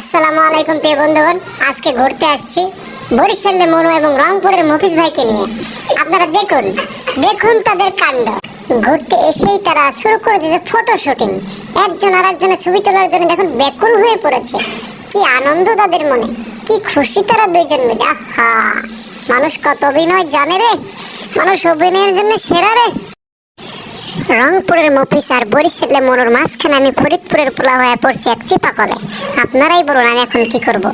আসসালামু আলাইকুম প্রিয় বন্ধুগণ। আজকে ঘুরতে আসছি বরিশালের মনু এবং রংপুরের মফিজ ভাইকে নিয়ে। আপনারা দেখুন দেখুন তাদের কাণ্ড। ঘুরতে এসেই তারা শুরু করে দিয়েছে ফটো শুটিং একজন আর একজনের ছবি তোলার জন্য দেখুন ব্যাকুল হয়ে পড়েছে। কি আনন্দ তাদের মনে, কি খুশি তারা দুইজন মিলে। আহা! মানুষ কত অভিনয় জানে রে? মানুষ অভিনয়ের জন্য সেরা রে? রংপুরের মফিস আর বরিশালের মনোর মাঝখানে আমি ফরিদপুরের পোলা হয়ে পড়ছি এক চিপা কলে। আপনারাই বলুন আমি এখন কি করব।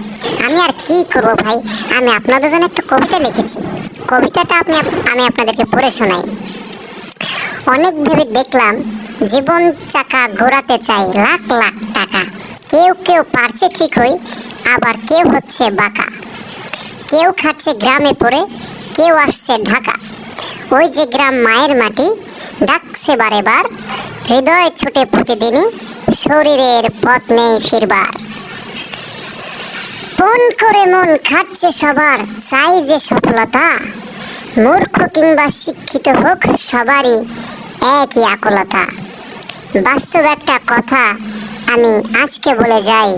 আমি আর কি করব ভাই? আমি আপনাদের জন্য একটা কবিতা লিখেছি। কবিতাটা আপনি আমি আপনাদেরকে পড়ে শোনাই। অনেক ভেবে দেখলাম, জীবন চাকা ঘোরাতে চাই লাখ লাখ টাকা। কেউ কেউ পারছে ঠিকই আবার কেউ হচ্ছে বাঁকা। কেউ খাচ্ছে গ্রামে পড়ে, কেউ আসছে ঢাকা। ওই যে গ্রাম মায়ের মাটি ডাকছে বারে বার হৃদয় ছুটে প্রতিদিনই শরীরের পথ নেই ফিরবার। ফোন করে মন খাচ্ছে সবার, চাই যে সফলতা। মূর্খ কিংবা শিক্ষিত হোক সবারই একই আকুলতা। বাস্তব একটা কথা আমি আজকে বলে যাই,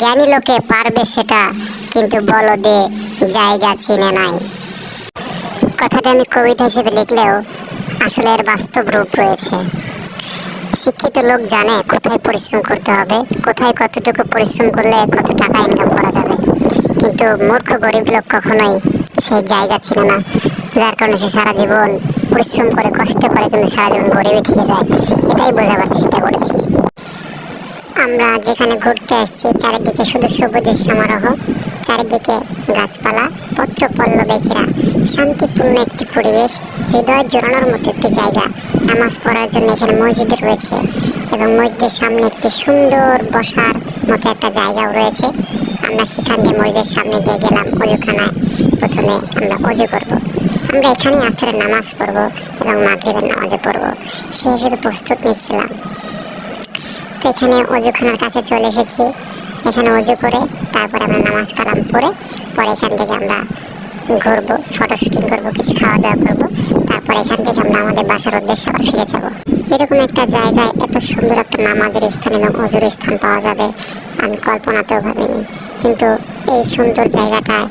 জ্ঞানী লোকে পারবে সেটা, কিন্তু বলদে জায়গা চিনে নাই। কথাটা আমি কবিতা হিসেবে লিখলেও আসলে এর বাস্তব রূপ রয়েছে। শিক্ষিত লোক জানে কোথায় পরিশ্রম করতে হবে, কোথায় কতটুকু পরিশ্রম করলে কত টাকা ইনকাম করা যাবে। কিন্তু মূর্খ গরিব লোক কখনোই সেই জায়গা ছিল না, যার কারণে সে সারা জীবন পরিশ্রম করে, কষ্ট করে, কিন্তু সারা জীবন গরিবই থেকে যায়। এটাই বোঝাবার চেষ্টা করেছি। আমরা যেখানে ঘুরতে আসছি, চারিদিকে শুধু সবুজের সমারোহ, চারিদিকে গাছপালা পত্র পল্লবে ঘেরা শান্তিপূর্ণ একটি পরিবেশ, হৃদয় জোরানোর মতো একটি জায়গা। নামাজ পড়ার জন্য এখানে মসজিদ রয়েছে এবং মসজিদের সামনে একটি সুন্দর বসার মতো একটা জায়গাও রয়েছে। আমরা সেখান দিয়ে মসজিদের সামনে দিয়ে গেলাম অজুখানায়। প্রথমে আমরা অজু করব। আমরা এখানেই আসরের নামাজ পড়ব এবং মাগরিবের নামাজও পড়ব। সেই হিসেবে প্রস্তুত নিচ্ছিলাম। তো এখানে অজুখানার কাছে চলে এসেছি। এখানে অজু করে তারপরে আমরা নামাজ কালাম পড়ে পরে এখান থেকে আমরা ঘুরবো ফটো শুটিং করব, কিছু খাওয়া দাওয়া করব। তারপর এখান থেকে আমরা আমাদের বাসার উদ্দেশ্যে আবার ফিরে যাব। এরকম একটা জায়গায় এত সুন্দর একটা নামাজের স্থান এবং অজুর স্থান পাওয়া যাবে, আমি কল্পনাতেও ভাবিনি। কিন্তু এই সুন্দর জায়গাটায়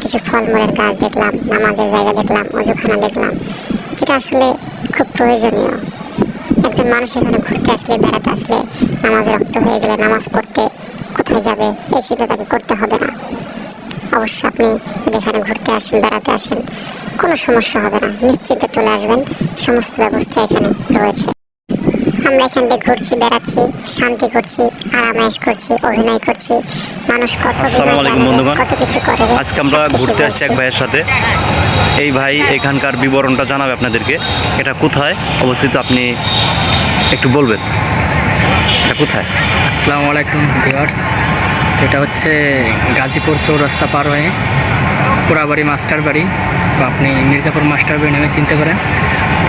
কিছু ফলমূলের গাছ দেখলাম, নামাজের জায়গা দেখলাম, অজুখানা দেখলাম, যেটা আসলে খুব প্রয়োজনীয়। একজন মানুষ এখানে ঘুরতে আসলে, বেড়াতে আসলে নামাজ রক্ত হয়ে গেলে নামাজ পড়তে কোথায় যাবে, এই সেটা তাকে করতে হবে না। অবশ্য আপনি যদি এখানে ঘুরতে আসেন বেড়াতে আসেন কোনো সমস্যা হবে না। নিশ্চিন্তে চলে আসবেন। সমস্ত ব্যবস্থা এখানে রয়েছে। আমরা এখান থেকে ঘুরছি বেড়াচ্ছি শান্তি করছি আরামায়েশ করছি অভিনয় করছি। মানুষ কত। কত কিছু করে আজকে আমরা ঘুরতে আসছি এক ভাইয়ের সাথে। এই ভাই এখানকার বিবরণটা জানাবে আপনাদেরকে। এটা কোথায়? অবস্থিত আপনি একটু বলবেন। এটা কোথায়? আসসালামু আলাইকুম ভিউয়ার্স। তো এটা হচ্ছে গাজীপুর চৌরাস্তা পার হয়ে পোড়াবাড়ি মাস্টার বাড়ি, বা আপনি মির্জাপুর মাস্টার বাড়ি নামে চিনতে পারেন।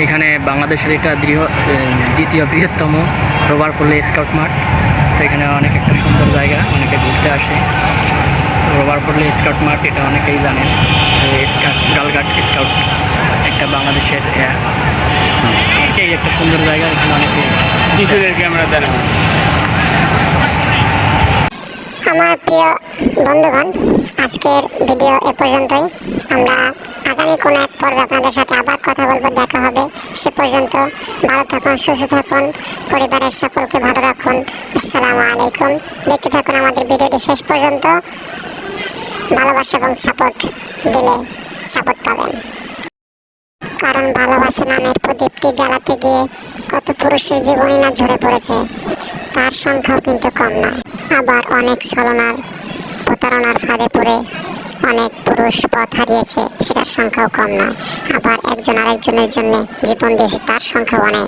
এখানে বাংলাদেশের এটা দ্বিতীয় বৃহত্তম রোবার পল্লী স্কাউট মাঠ তো এখানে অনেক একটা সুন্দর জায়গা, অনেকে ঘুরতে আসে। তো রোবার পল্লী স্কাউট মাঠ এটা অনেকেই জানেন যে স্কাউট, গালঘাট স্কাউট, একটা বাংলাদেশের একটা সুন্দর জায়গা। এখানে অনেকে ক্যামেরা দেন আমার প্রিয় বন্ধুগণ, আজকের ভিডিও এ পর্যন্তই। আমরা আগামী কোনো এক পর্বে আপনাদের সাথে আবার কথা বলব, দেখা হবে। সে পর্যন্ত ভালো থাকুন, সুস্থ থাকুন, পরিবারের সকলকে ভালো রাখুন। আসসালামু আলাইকুম। দেখতে থাকুন আমাদের ভিডিওটি শেষ পর্যন্ত। ভালোবাসা এবং সাপোর্ট দিলে সাপোর্ট পাবেন। কারণ ভালোবাসা নামের প্রদীপটি জ্বালাতে গিয়ে কত পুরুষের জীবনই না ঝরে পড়েছে। তার সংখ্যাও কিন্তু কম নয়। আবার অনেক ছলনার প্রতারণার ফাঁদে পড়ে অনেক পুরুষ পথ হারিয়েছে, সেটার সংখ্যাও কম নয়। আবার একজন আরেকজনের জন্য জীবন দিয়েছে তার সংখ্যাও অনেক।